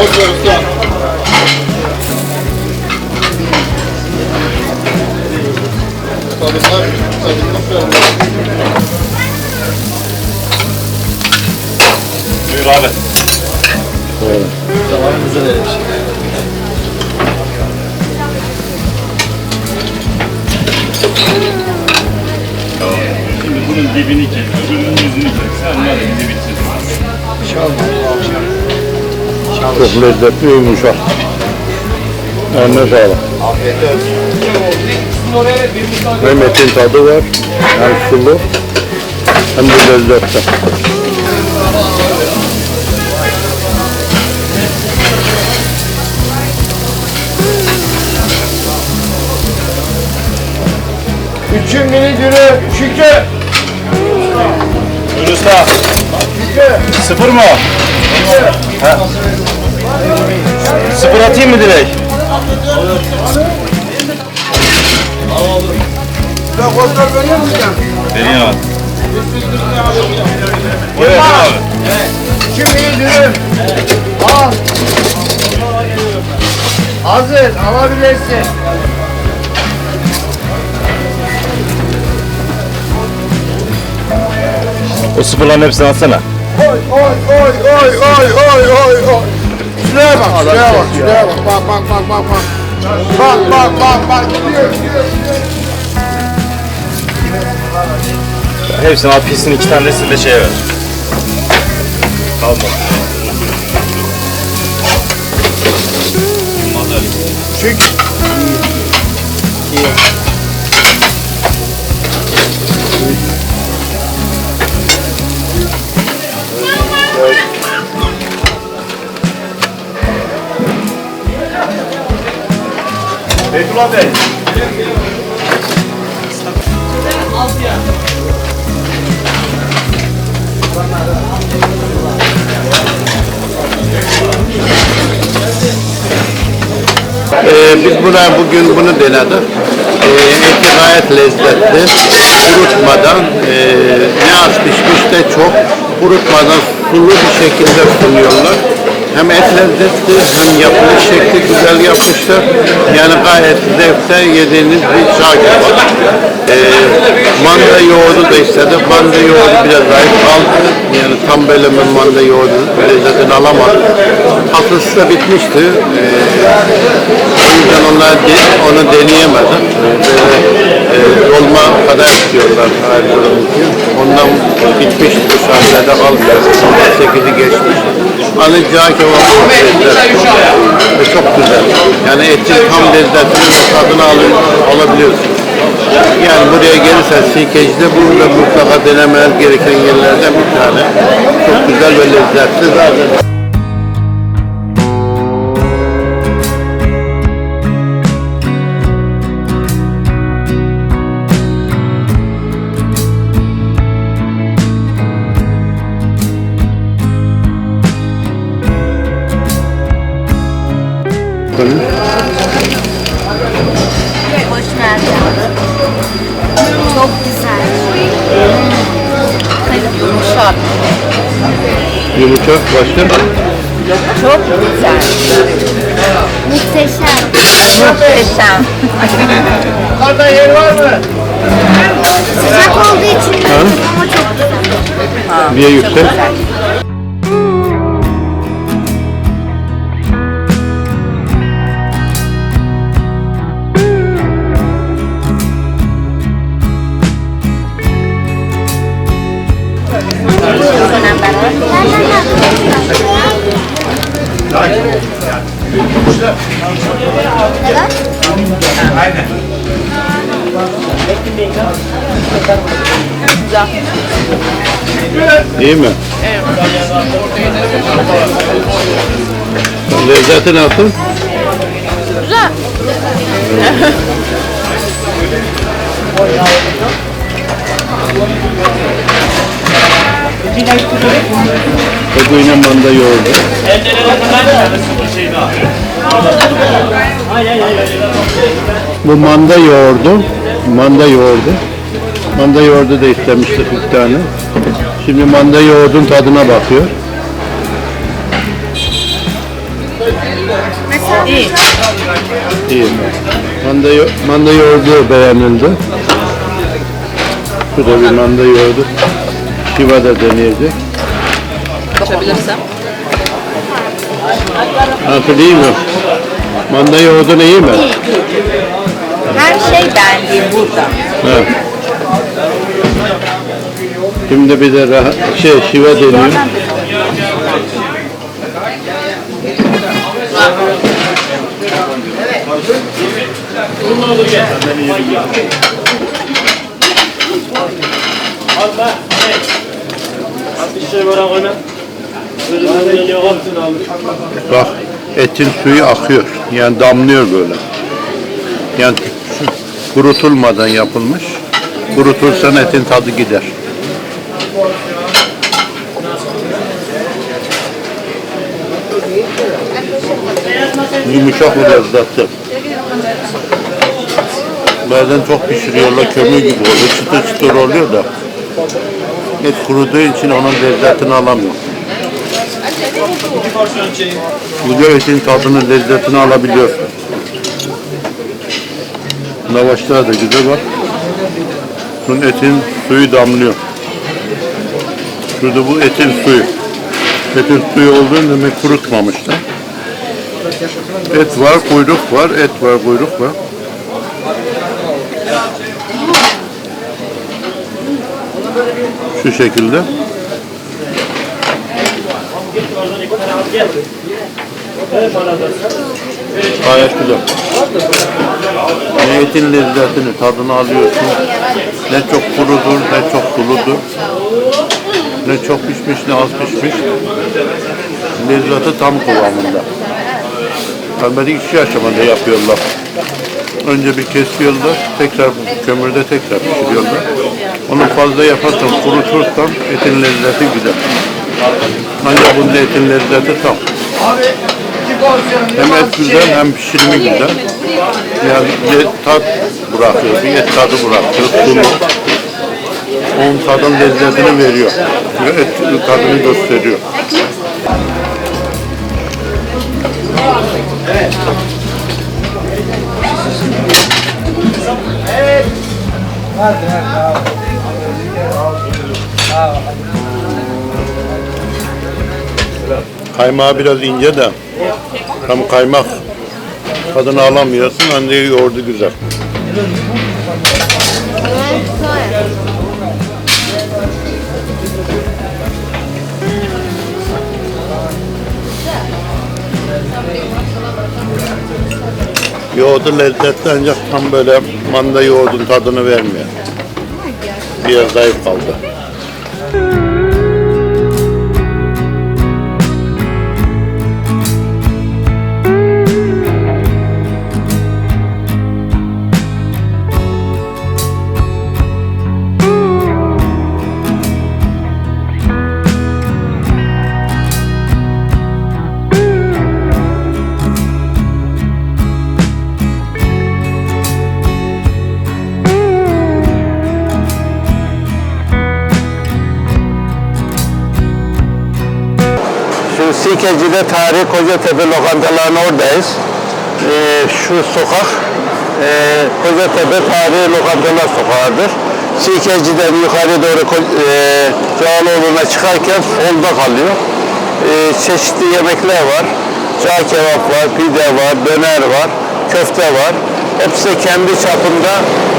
Boş ver usta. Kadınlar, kadınlık Buyur abi. Evet. Zamanımızı verelim şimdi. Şimdi bunun dibini kes, öbürünün yüzünü kes. Sen var ya bizi bitirsin. İnşallah. İnşallah. Çok lezzetli yumuşak. Eline sağlık. Afiyet olsun. Hem etin tadı var, hem sulu, hem de lezzetli. Üçün mini dürüm, şükür. Buyur usta. Sıfır mı? Ha. Sıfır atayım mı direkt? Ya kontrol veriyor musun? Vereyim abi. Buyur abi. Üçün mini dürüm. Al. Hazır, alabilirsin. O sıfırların hepsini atsana. Oy, oy, oy, oy, oy, oy, oy, oy. Şuraya bak, şuraya bak, şuraya bak. Bak, bak, bak, bak, bak. Bak, bak, bak, bak. Gidiyor, gidiyor, gidiyor. Hepsini al pisini iki tanesini de şeye ver. Kalma. Çünkü Beytullah Bey. Ee, biz buna bugün bunu denedik. Ee, eti gayet lezzetli. Kurutmadan, e, ne az pişmiş de çok kurutmadan sulu bir şekilde sunuyorlar. Hem et lezzetli hem yapılış şekli güzel yapmışlar. Yani gayet zevkte yediğiniz bir çağ kebap. Ee, manda yoğurdu da istedik. Manda yoğurdu biraz zayıf kaldı. Yani tam böyle bir manda yoğurdu lezzetini alamadık. Tatlısı da bitmişti. Ee, o yüzden onlar de- onu deneyemedim. Alınacağı kebap çok lezzetli ve çok güzel. Yani etin tam lezzetini ve tadını alın, alabiliyorsun. Yani buraya gelirsen Sirkeci'de burada mutlaka denemen gereken yerlerden bir tane. Çok güzel ve lezzetli zaten. Geldin. Çok güzel. Hmm. Yumuşak. Yumuşak başka? Çok güzel. Muhteşem. Muhteşem. Yukarıda yer var mı? Sıcak olduğu için ama çok güzel. Niye yüksek? İyi mi? Evet. Lezzeti nasıl? Güzel. Kabuğuyla manda yoğurdu. Bu manda yoğurdu. Manda yoğurdu. Manda yoğurdu da istemiştik bir tane. Şimdi manda yoğurdun tadına bakıyor. İyi. İyi. Manda, yo- manda yoğurdu beğenildi. Şurada bir manda yoğurdu. Şiva da deneyecek. Açabilirsem. Nasıl iyi mi? Manda yoğurdunu iyi mi? Her şey beğendiğim burada. Evet. Şimdi bir de şey şiva deniyor. Bak etin suyu akıyor. Yani damlıyor böyle. Yani kurutulmadan yapılmış. Kurutursan etin tadı gider. Yumuşak ve lezzetli. Bazen çok pişiriyorlar, kömür gibi oluyor, çıtır çıtır oluyor da et kuruduğu için onun lezzetini alamıyor. Burada etin tadını, lezzetini alabiliyorsun. Lavaşlar da güzel bak. Bunun etin suyu damlıyor. Şurada bu etin suyu. Etin suyu olduğunu demek kurutmamışlar. Et var, kuyruk var, et var, kuyruk var. Şu şekilde. Gayet güzel. Ne etin lezzetini, tadını alıyorsun. Ne çok kurudur, ne çok suludur. Ne çok pişmiş, ne az pişmiş. Lezzeti tam kıvamında. Kalmadı iki aşamada yapıyorlar. Önce bir kesiyorlar, tekrar kömürde tekrar pişiriyorlar. Onu fazla yaparsan, kurutursan etin lezzeti güzel. Ancak bunda etin lezzeti tam. Hem et güzel hem pişirimi güzel. Yani tat bırakıyor, bir et tadı bırakıyor, sulu. Onun tadın lezzetini veriyor. Ve et tadını gösteriyor. Kaymağı biraz ince de tam kaymak tadını alamıyorsun. Anne yoğurdu güzel. Yoğurdu lezzetli ancak tam böyle manda yoğurdun tadını vermiyor. Biraz zayıf kaldı. Şimdi Sirkeci'de Tarihi Kocatepe lokantalarının oradayız. Ee, şu sokak e, Kocatepe Tarihi Lokantalar Sokağı'dır. Sirkeci'den yukarı doğru e, Cağaloğlu'na çıkarken solda kalıyor. E, çeşitli yemekler var. Cağ kebap var, pide var, döner var, köfte var. Hepsi kendi çapında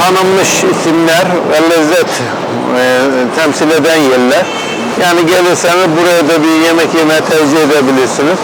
tanınmış isimler ve lezzet e, temsil eden yerler. Yani gelirseniz buraya da bir yemek yemeye tercih edebilirsiniz.